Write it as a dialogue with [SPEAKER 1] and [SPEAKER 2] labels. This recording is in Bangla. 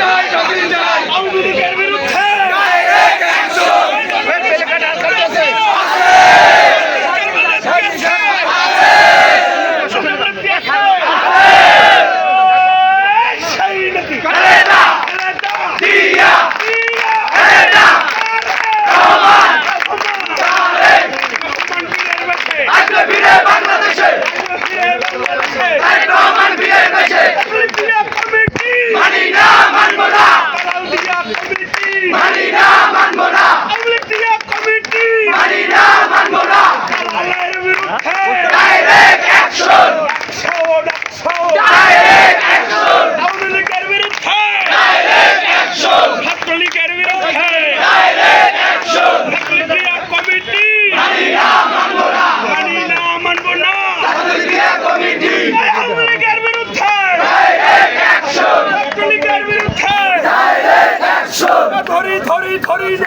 [SPEAKER 1] চাই চাই Money down! 考虑考虑一下